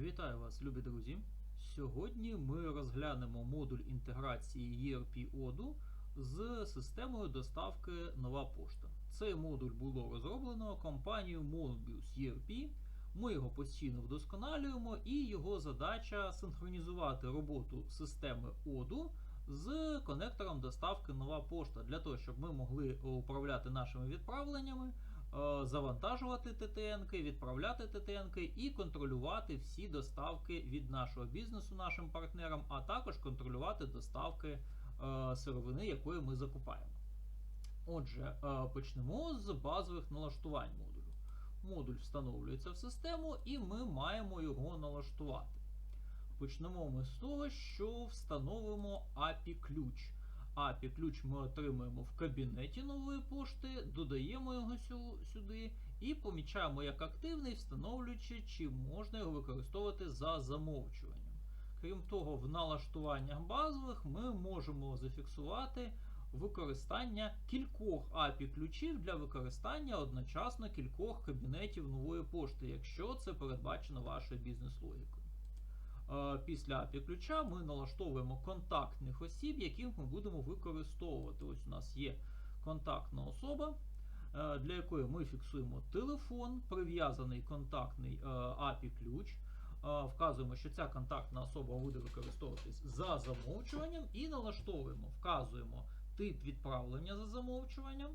Вітаю вас, любі друзі! Сьогодні ми розглянемо модуль інтеграції ERP Odoo з системою доставки Нова пошта. Цей модуль було розроблено компанією Mobius ERP. Ми його постійно вдосконалюємо, і його задача синхронізувати роботу системи Odoo з конектором доставки Нова пошта для того, щоб ми могли управляти нашими відправленнями. Е, завантажувати ТТНки, відправляти ТТНки і контролювати всі доставки від нашого бізнесу нашим партнерам, а також контролювати доставки е, сировини, якої ми закупаємо. Отже, е, почнемо з базових налаштувань модулю. Модуль встановлюється в систему, і ми маємо його налаштувати. Почнемо ми з того, що встановимо API-ключ. API ключ ми отримуємо в кабінеті нової пошти, додаємо його сюди і помічаємо як активний, встановлюючи, чи можна його використовувати за замовчуванням. Крім того, в налаштуваннях базових ми можемо зафіксувати використання кількох API ключів для використання одночасно кількох кабінетів нової пошти, якщо це передбачено вашою бізнес-логікою. Е, після API ключа ми налаштовуємо контактних осіб, яких ми будемо використовувати. Ось у нас є контактна особа, е, для якої ми фіксуємо телефон, прив'язаний контактний API е, ключ. Вказуємо, що ця контактна особа буде використовуватись за замовчуванням, і налаштовуємо, вказуємо тип відправлення за замовчуванням,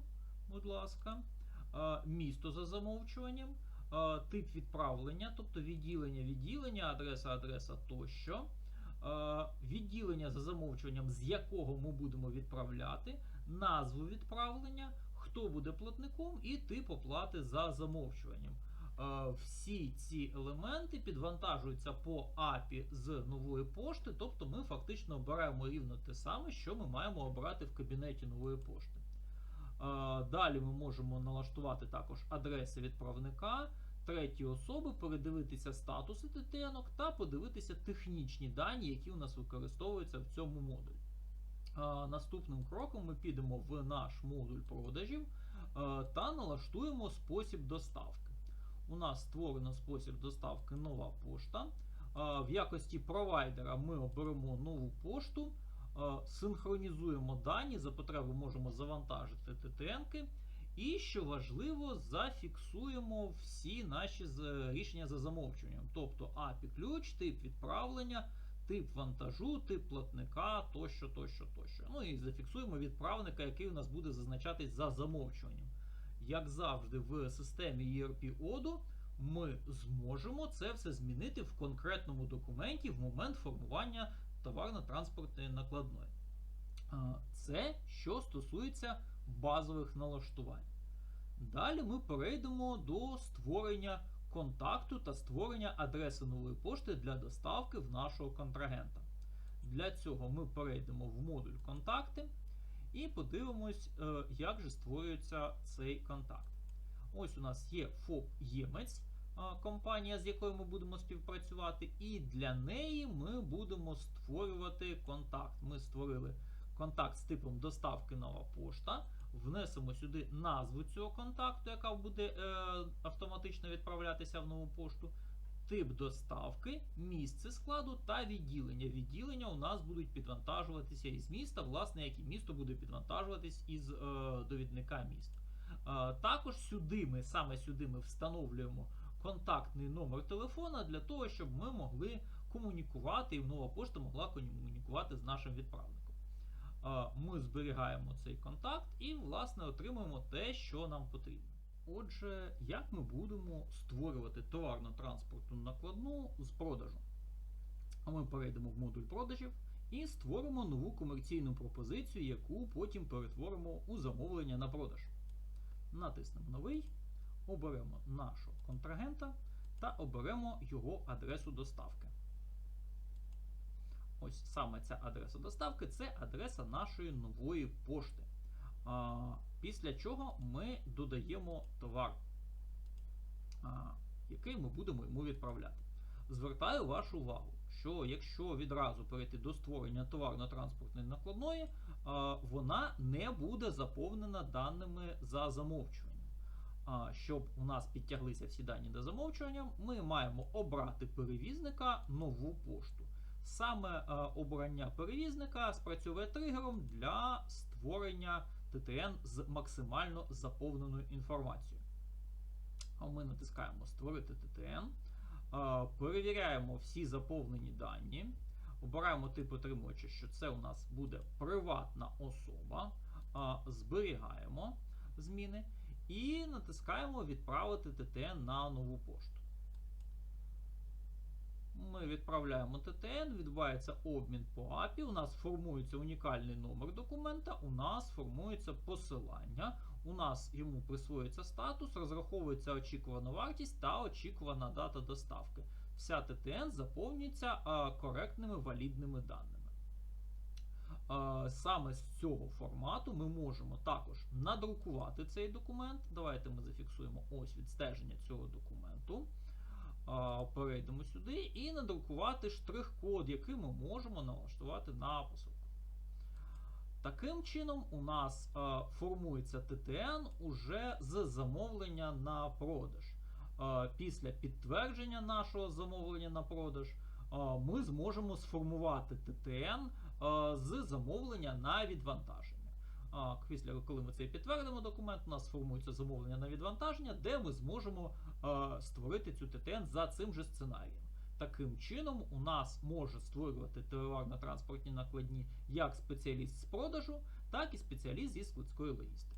будь ласка, місто за замовчуванням тип відправлення, тобто відділення, відділення, адреса, адреса тощо. Відділення за замовчуванням, з якого ми будемо відправляти, назву відправлення, хто буде платником, і тип оплати за замовчуванням. Всі ці елементи підвантажуються по API з нової пошти, тобто ми фактично обираємо рівно те саме, що ми маємо обрати в кабінеті нової пошти. Далі ми можемо налаштувати також адреси відправника, треті особи, передивитися статуси ТТНок та подивитися технічні дані, які у нас використовуються в цьому модулі. Наступним кроком ми підемо в наш модуль продажів та налаштуємо спосіб доставки. У нас створено спосіб доставки нова пошта. В якості провайдера ми оберемо нову пошту. Синхронізуємо дані, за потреби можемо завантажити ТТНки. І, що важливо, зафіксуємо всі наші рішення за замовчуванням. Тобто API ключ, тип відправлення, тип вантажу, тип платника тощо, тощо, тощо. Ну і зафіксуємо відправника, який у нас буде зазначатись за замовчуванням. Як завжди, в системі ERP ODO ми зможемо це все змінити в конкретному документі в момент формування товарно-транспортної накладної. Це що стосується базових налаштувань. Далі ми перейдемо до створення контакту та створення адреси нової пошти для доставки в нашого контрагента. Для цього ми перейдемо в модуль контакти і подивимось, е, як же створюється цей контакт. Ось у нас є ФОП Ємець компанія, з якою ми будемо співпрацювати, і для неї ми будемо створювати контакт. Ми створили контакт з типом доставки нова пошта. Внесемо сюди назву цього контакту, яка буде е, автоматично відправлятися в нову пошту. Тип доставки, місце складу та відділення. Відділення у нас будуть підвантажуватися із міста, власне, як і місто буде підвантажуватись із е, довідника міста. Е, також сюди ми саме сюди ми встановлюємо контактний номер телефона для того, щоб ми могли комунікувати, і нова пошта могла комунікувати з нашим відправником. Ми зберігаємо цей контакт і, власне, отримуємо те, що нам потрібно. Отже, як ми будемо створювати товарно-транспортну накладну з продажу? Ми перейдемо в модуль продажів і створимо нову комерційну пропозицію, яку потім перетворимо у замовлення на продаж. Натиснемо новий оберемо нашого контрагента та оберемо його адресу доставки. Ось саме ця адреса доставки це адреса нашої нової пошти. Після чого ми додаємо товар, який ми будемо йому відправляти. Звертаю вашу увагу, що якщо відразу перейти до створення товарно-транспортної накладної, вона не буде заповнена даними за замовчуванням. щоб у нас підтяглися всі дані до замовчування, ми маємо обрати перевізника нову пошту. Саме е, обрання перевізника спрацьовує тригером для створення ТТН з максимально заповненою інформацією. Ми натискаємо Створити ТТН, е, перевіряємо всі заповнені дані, обираємо тип отримувача, що це у нас буде приватна особа, е, зберігаємо зміни і натискаємо Відправити ТТН на нову пошту. Ми відправляємо ТТН, відбувається обмін по API, у нас формується унікальний номер документа, у нас формується посилання, у нас йому присвоюється статус, розраховується очікувана вартість та очікувана дата доставки. Вся ТТН заповнюється коректними валідними даними. Саме з цього формату ми можемо також надрукувати цей документ. Давайте ми зафіксуємо ось відстеження цього документу. Перейдемо сюди і надрукувати штрих-код, який ми можемо налаштувати на посилку. Таким чином, у нас формується ТТН уже з замовлення на продаж. Після підтвердження нашого замовлення на продаж ми зможемо сформувати ТТН з замовлення на відвантаження. Після коли ми це підтвердимо документ, у нас формується замовлення на відвантаження, де ми зможемо створити цю ТТН за цим же сценарієм. Таким чином, у нас може створювати товарно-транспортні накладні як спеціаліст з продажу, так і спеціаліст зі складської логістики.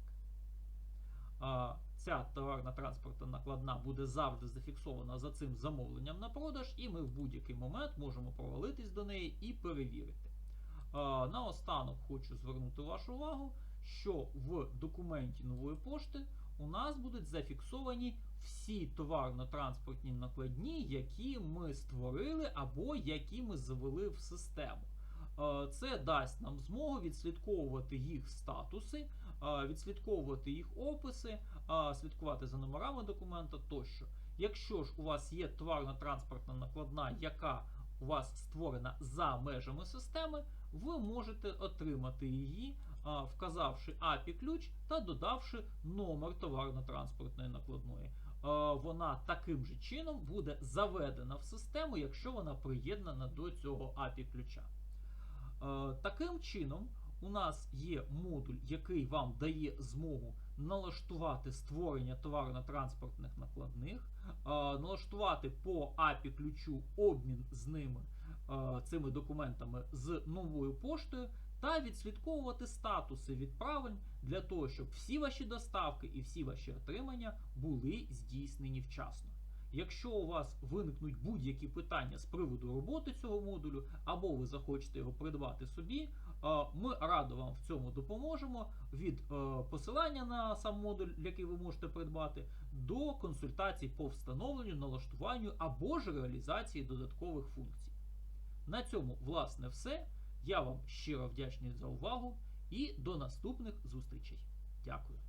Ця товарна транспортна накладна буде завжди зафіксована за цим замовленням на продаж, і ми в будь-який момент можемо провалитись до неї і перевірити. А, Наостанок хочу звернути вашу увагу, що в документі нової пошти у нас будуть зафіксовані всі товарно-транспортні накладні, які ми створили або які ми завели в систему. Е, Це дасть нам змогу відслідковувати їх статуси, е, відслідковувати їх описи, е, слідкувати за номерами документа тощо. Якщо ж у вас є товарно-транспортна накладна, яка у вас створена за межами системи, ви можете отримати її, вказавши API ключ та додавши номер товарно-транспортної накладної. Вона таким же чином буде заведена в систему, якщо вона приєднана до цього API ключа. Таким чином, у нас є модуль, який вам дає змогу налаштувати створення товарно-транспортних накладних, налаштувати по API ключу обмін з ними цими документами з новою поштою та відслідковувати статуси відправлень для того, щоб всі ваші доставки і всі ваші отримання були здійснені вчасно. Якщо у вас виникнуть будь-які питання з приводу роботи цього модулю, або ви захочете його придбати собі, е, ми радо вам в цьому допоможемо від е, посилання на сам модуль, який ви можете придбати, до консультацій по встановленню, налаштуванню або ж реалізації додаткових функцій. На цьому, власне, все. Я вам щиро вдячний за увагу і до наступних зустрічей. Дякую.